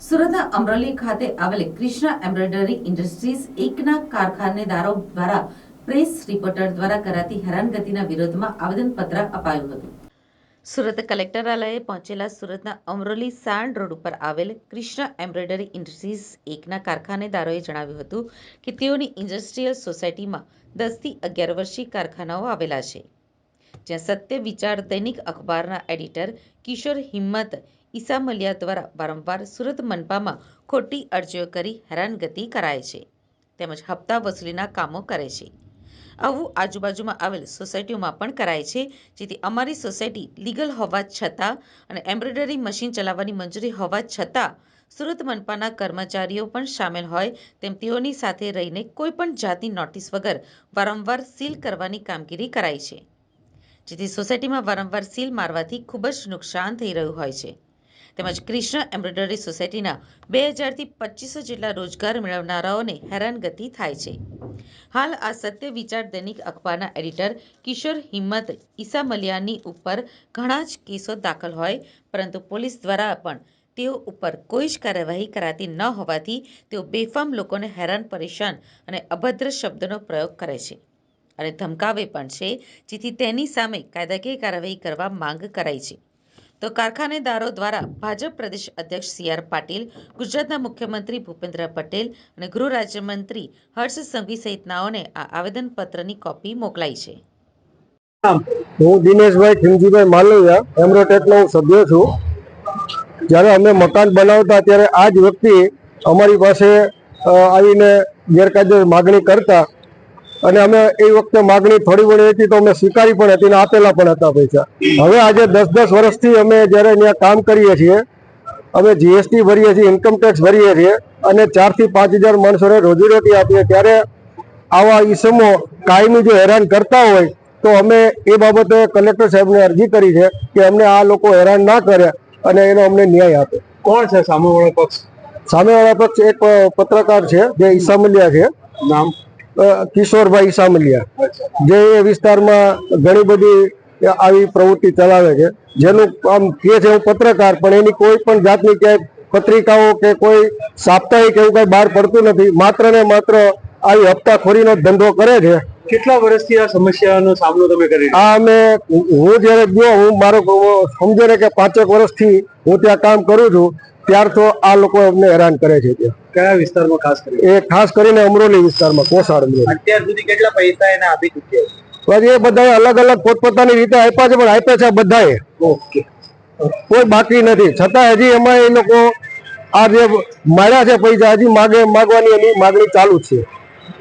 સુરતના અમરોલી ખાતે આવેલ કૃષ્ણ એમ્બ્રોઇડરી ઇન્ડસ્ટ્રીઝ એકના કારખાનેદારો દ્વારા પ્રેસ રિપોર્ટર દ્વારા કરાતી હેરાનગતિના વિરોધમાં આવેદનપત્ર અપાયું હતું. સુરત કલેક્ટરાલયે પહોંચેલા સુરતના અમરોલી સાણ રોડ ઉપર આવેલ કૃષ્ણ એમ્બ્રોઇડરી ઇન્ડસ્ટ્રીઝ એકના કારખાનેદારોએ જણાવ્યું હતું કે તેઓની ઇન્ડસ્ટ્રીયલ સોસાયટીમાં દસથી અગિયાર વર્ષીય કારખાનાઓ આવેલા છે, જ્યાં સત્ય વિચાર દૈનિક અખબારના એડિટર કિશોર હિંમત ઈસામલિયા દ્વારા વારંવાર સુરત મનપામાં ખોટી અરજીઓ કરી હેરાનગતિ કરાય છે. તેમજ હપ્તા વસૂલીના કામો કરે છે. આવું આજુબાજુમાં આવેલ સોસાયટીઓમાં પણ કરાય છે, જેથી અમારી સોસાયટી લીગલ હોવા છતાં અને એમ્બ્રોઇડરી મશીન ચલાવવાની મંજૂરી હોવા છતાં સુરત મનપાના કર્મચારીઓ પણ સામેલ હોય તેમ તેઓની સાથે રહીને કોઈ પણ જાતની નોટિસ વગર વારંવાર સીલ કરવાની કામગીરી કરાય છે. જેથી સોસાયટીમાં વારંવાર સીલ મારવાથી ખૂબ જ નુકસાન થઈ રહ્યું હોય છે. તેમજ કૃષ્ણ એમ્બ્રોઇડરી સોસાયટીના બે હજારથી પચીસો જેટલા રોજગાર મેળવનારાઓને હેરાનગતિ થાય છે. હાલ આ સત્ય વિચાર દૈનિક અખબારના એડિટર કિશોર હિંમત ઈસામલિયાની ઉપર ઘણા જ કેસો દાખલ હોય, પરંતુ પોલીસ દ્વારા પણ તેઓ ઉપર કોઈ જ કાર્યવાહી કરાતી ન હોવાથી તેઓ બેફામ લોકોને હેરાન, પરેશાન અને અભદ્ર શબ્દનો પ્રયોગ કરે છે અને ધમકાવે પણ છે, જેથી તેની સામે કાયદાકીય કાર્યવાહી કરવા માંગ કરાઈ છે. તો કારખાનેદારો દ્વારા ભાજપ પ્રદેશ અધ્યક્ષ સી આર પાટીલ, ગુજરાતના મુખ્યમંત્રી ભૂપેન્દ્ર પટેલ અને ગૃહ રાજ્યમંત્રી હર્ષ સંઘવી સહિતનાઓને આ આવેદનપત્રની કોપી મોકલાઈ છે. હું દિનેશભાઈ ખીમજીભાઈ માલવિયા એમરોટેકનો હું સભ્ય છું. જ્યારે અમે મકાન બનાવતા ત્યારે આ જ વ્યક્તિ અમારી પાસે આવીને ગેરકાયદેસર માગણી કરતા અને અમે એ વખતે માગણી થોડી ઘણી હતી તો અમે સ્વીકારી પણ હતી ને આપેલા પણ હતા પૈસા. હવે આજે દસ દસ વર્ષથી અમે જ્યારે અહીંયા કામ કરીએ છીએ અમે જીએસટી ભરીએ છીએ ઇન્કમટેક્સ ભરીએ છીએ અને ચારથી પાંચ હજાર માણસોને રોજીરોટી આપીએ. ત્યારે આવા ઈસમો કાયમી જો હેરાન કરતા હોય તો અમે એ બાબતે કલેક્ટર સાહેબને અરજી કરી છે કે અમને આ લોકો હેરાન ના કરે અને એનો અમને ન્યાય આપે. કોણ છે સામેવાળો પક્ષ? સામેવાળા પક્ષ એક પત્રકાર છે જે ઈસામલિયા છે. નામ? કિશોરભાઈ સામલિયા જે એ વિસ્તારમાં ઘણી બધી આવી પ્રવૃત્તિ ચલાવે છે. જેનું આમ કે છે હું પત્રકાર પણ એની કોઈ પણ જાતની ક્યાંય પત્રિકાઓ કે કોઈ સાપ્તાહિક એવું કઈ બહાર પડતું નથી. માત્ર ને માત્ર આવી હપ્તાખોરીનો ધંધો કરે છે. કેટલા વર્ષથી આ સમસ્યાનો સામનો તમે કરી આ અમે હું જ્યારે ગયો હું મારો સમજો ને કે પાંચેક વર્ષથી હું ત્યાં કામ કરું છું ત્યાર તો આ લોકો અમને હેરાન કરે છે ત્યાં? કયા વિસ્તારમાં ખાસ કરી એ ખાસ કરીને અમરોલી વિસ્તારમાં કોસાડ અમરોલી. અત્યાર સુધી કેટલા પૈસા એને આપી ચૂક્યા છે? એ બધાએ અલગ અલગ પોતપોતાની રીતે આપ્યા છે પણ આપ્યા છે બધાએ. ઓકે. કોઈ બાકી નથી. છતાં હજી એમાં એ લોકો આ જે માર્યા છે પૈસા હજી માગે માગવાની એની માગણી ચાલુ છે.